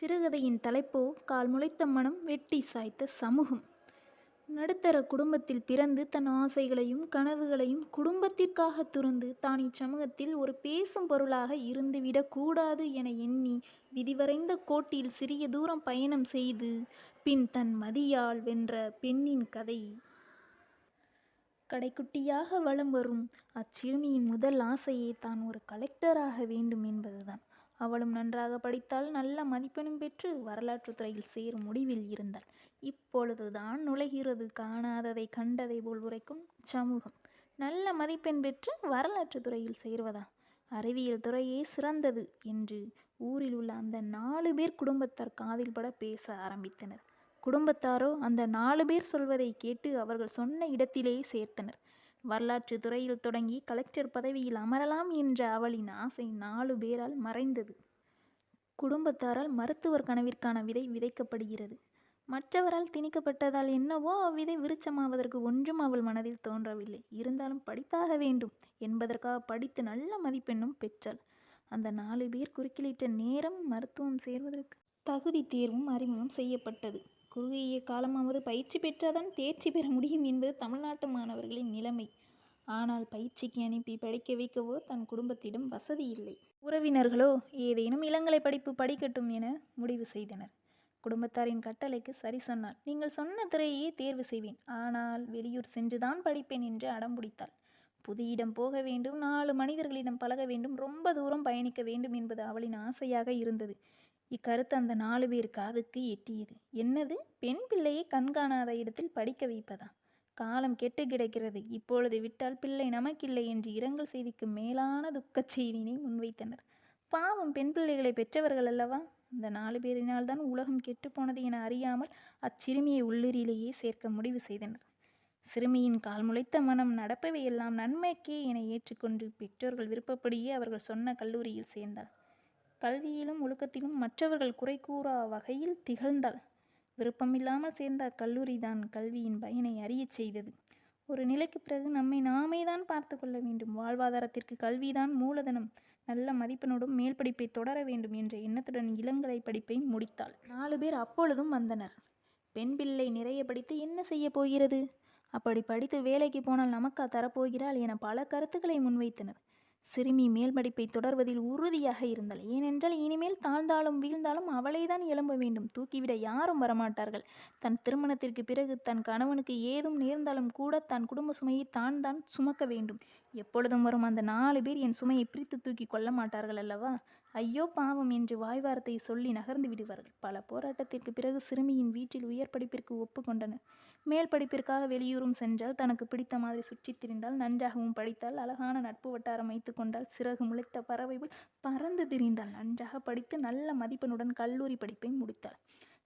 சிறுகதையின் தலைப்போ கால் முளைத்த மனம் வெட்டி சாய்த்த சமூகம். நடுத்தர குடும்பத்தில் பிறந்து தன் ஆசைகளையும் கனவுகளையும் குடும்பத்திற்காக துறந்து தான் இச்சமூகத்தில் ஒரு பேசும் பொருளாக இருந்துவிடக் கூடாது என எண்ணி விதிவரைந்த கோட்டில் சிறிய தூரம் பயணம் செய்து பின் தன் மதியால் வென்ற பெண்ணின் கதை. கடைக்குட்டியாக வலம் வரும் அச்சிறுமியின் முதல் ஆசையே தான் ஒரு கலெக்டராக வேண்டும் என்பதுதான். அவளும் நன்றாக படித்தால் நல்ல மதிப்பெண்ணும் பெற்று வரலாற்றுத் துறையில் சேரும் முடிவில் இருந்தாள். இப்பொழுதுதான் நுழைகிறது. காணாததை கண்டதை போல் உரைக்கும் சமூகம். நல்ல மதிப்பெண் பெற்று வரலாற்றுத் துறையில் சேர்வதா? அறிவியல் துறையே சிறந்தது என்று ஊரில் உள்ள அந்த நாலு பேர் குடும்பத்தார் காதில் பட பேச ஆரம்பித்தனர். குடும்பத்தாரோ அந்த நாலு பேர் சொல்வதை கேட்டு அவர்கள் சொன்ன இடத்திலேயே சேர்த்தனர். வரலாற்று துறையில் தொடங்கி கலெக்டர் பதவியில் அமரலாம் என்ற அவளின் ஆசை நாலு பேரால் மறைந்தது. குடும்பத்தாரால் மருத்துவர் கனவிற்கான விதை விதைக்கப்படுகிறது. மற்றவரால் திணிக்கப்பட்டதால் என்னவோ அவ்விதை விருச்சமாவதற்கு ஒன்றும் அவள் மனதில் தோன்றவில்லை. இருந்தாலும் படித்தாக வேண்டும் என்பதற்காக படித்து நல்ல மதிப்பெண்ணும் பெற்றாள். அந்த நாலு பேர் குறுக்கிலிட்ட நேரம் மருத்துவம் சேர்வதற்கு தகுதி தேர்வும் அறிமுகம் செய்யப்பட்டது. குறுகிய காலமாவது பயிற்சி பெற்றாதான் தேர்ச்சி பெற முடியும் என்பது தமிழ்நாட்டு மாணவர்களின் நிலைமை. ஆனால் பயிற்சிக்கு அனுப்பி படிக்க வைக்கவோ தன் குடும்பத்திடம் வசதி இல்லை. உறவினர்களோ ஏதேனும் இளங்கலை படிப்பு படிக்கட்டும் என முடிவு செய்தனர். குடும்பத்தாரின் கட்டளைக்கு சரி சொன்னாள். நீங்கள் சொன்ன துறையே தேர்வு செய்வேன். ஆனால் வெளியூர் சென்றுதான் படிப்பேன் என்று அடம்பிடித்தாள் புது இடம் போக வேண்டும். நாலு மனிதர்களிடம் பழக வேண்டும். ரொம்ப தூரம் பயணிக்க வேண்டும் என்பது அவளின் ஆசையாக இருந்தது. இக்கருத்து அந்த நாலு பேர் காதுக்கு எட்டியது. என்னது? பெண் பிள்ளையை கண்காணாத இடத்தில் படிக்க வைப்பதா? காலம் கெட்டு கிடக்கிறது. இப்பொழுது விட்டால் பிள்ளை நமக்கில்லை என்று இரங்கல் செய்திக்கு மேலான துக்கச் செய்தியினை முன்வைத்தனர். பாவம் பெண் பிள்ளைகளை பெற்றவர்கள் அல்லவா? இந்த நாலு பேரினால் தான் உலகம் கெட்டுப்போனது என அறியாமல் அச்சிறுமியை உள்ளூரிலேயே சேர்க்க முடிவு செய்தனர். சிறுமியின் கால் முளைத்த மனம் நடப்பவை எல்லாம் நன்மைக்கே என ஏற்றுக்கொண்டு பெற்றோர்கள் விருப்பப்படியே அவர்கள் சொன்ன கல்லூரியில் சேர்ந்தாள் கல்வியிலும் ஒழுக்கத்திலும் மற்றவர்கள் குறை கூறா வகையில் திகழ்ந்தாள். விருப்பமில்லாமல் சேர்ந்த அக்கல்லூரி தான் கல்வியின் பயனை அறியச் செய்தது. ஒரு நிலைக்கு பிறகு நம்மை நாமே தான் பார்த்து கொள்ள வேண்டும். வாழ்வாதாரத்திற்கு கல்விதான் மூலதனம். நல்ல மதிப்பெண்ணுடன் மேல் படிப்பை தொடர வேண்டும் என்ற எண்ணத்துடன் இளங்கலை படிப்பை முடித்தாள். நாலு பேர் அப்பொழுதும் வந்தனர். பெண் பிள்ளை நிறைய படித்து என்ன செய்ய போகிறது? அப்படி படித்து வேலைக்கு போனால் நமக்கா தரப்போகிறாள் என பல கருத்துக்களை முன்வைத்தனர். சிறுமி மேல்மடிப்பை தொடர்வதில் உறுதியாக இருந்தாள் ஏனென்றால் இனிமேல் தாழ்ந்தாலும் வீழ்ந்தாலும் அவளை தான் எழும்ப வேண்டும். தூக்கிவிட யாரும் வரமாட்டார்கள். தன் திருமணத்திற்கு பிறகு தன் கணவனுக்கு ஏதும் நேர்ந்தாலும் கூட தன் குடும்ப சுமையை தான் தான் சுமக்க வேண்டும். எப்பொழுதும் வரும் அந்த நாலு பேர் என் சுமையை பிரித்து தூக்கி கொள்ள மாட்டார்கள் அல்லவா? ஐயோ பாவம் என்று வாய்வார்த்தை சொல்லி நகர்ந்து விடுவார்கள். பல போராட்டத்திற்கு பிறகு சிறுமியின் வீட்டில் உயர் படிப்பிற்கு ஒப்புக்கொண்டனர் மேல் படிப்பிற்காக வெளியூரும் சென்றால் தனக்கு பிடித்த மாதிரி சுற்றித் திரிந்தால் நன்றாகவும் படித்தால் அழகான நட்பு வட்டாரம் வைத்து கொண்டால் சிறகு முளைத்த பறவை பறந்து திரிந்தாள். நன்றாக படித்து நல்ல மதிப்பெண்ணுடன் கல்லூரி படிப்பை முடித்தாள்.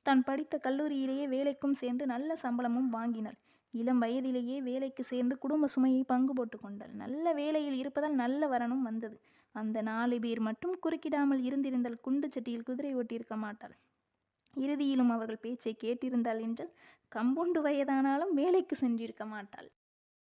தான் படித்த கல்லூரியிலேயே வேலைக்கும் சேர்ந்து நல்ல சம்பளமும் வாங்கினாள். இளம் வயதிலேயே வேலைக்கு சேர்ந்து குடும்ப சுமையை பங்கு போட்டு கொண்டாள். நல்ல வேலையில் இருப்பதால் நல்ல வரனும் வந்தது. அந்த நாலு பேர் மட்டும் குறுக்கிடாமல் இருந்திருந்தால் குண்டு சட்டியில் குதிரை ஓட்டியிருக்க மாட்டாள். இறுதியிலும் அவர்கள் பேச்சை கேட்டிருந்தாள் என்றால் கம்புண்டு வயதானாலும் வேலைக்கு சென்றிருக்க மாட்டாள்.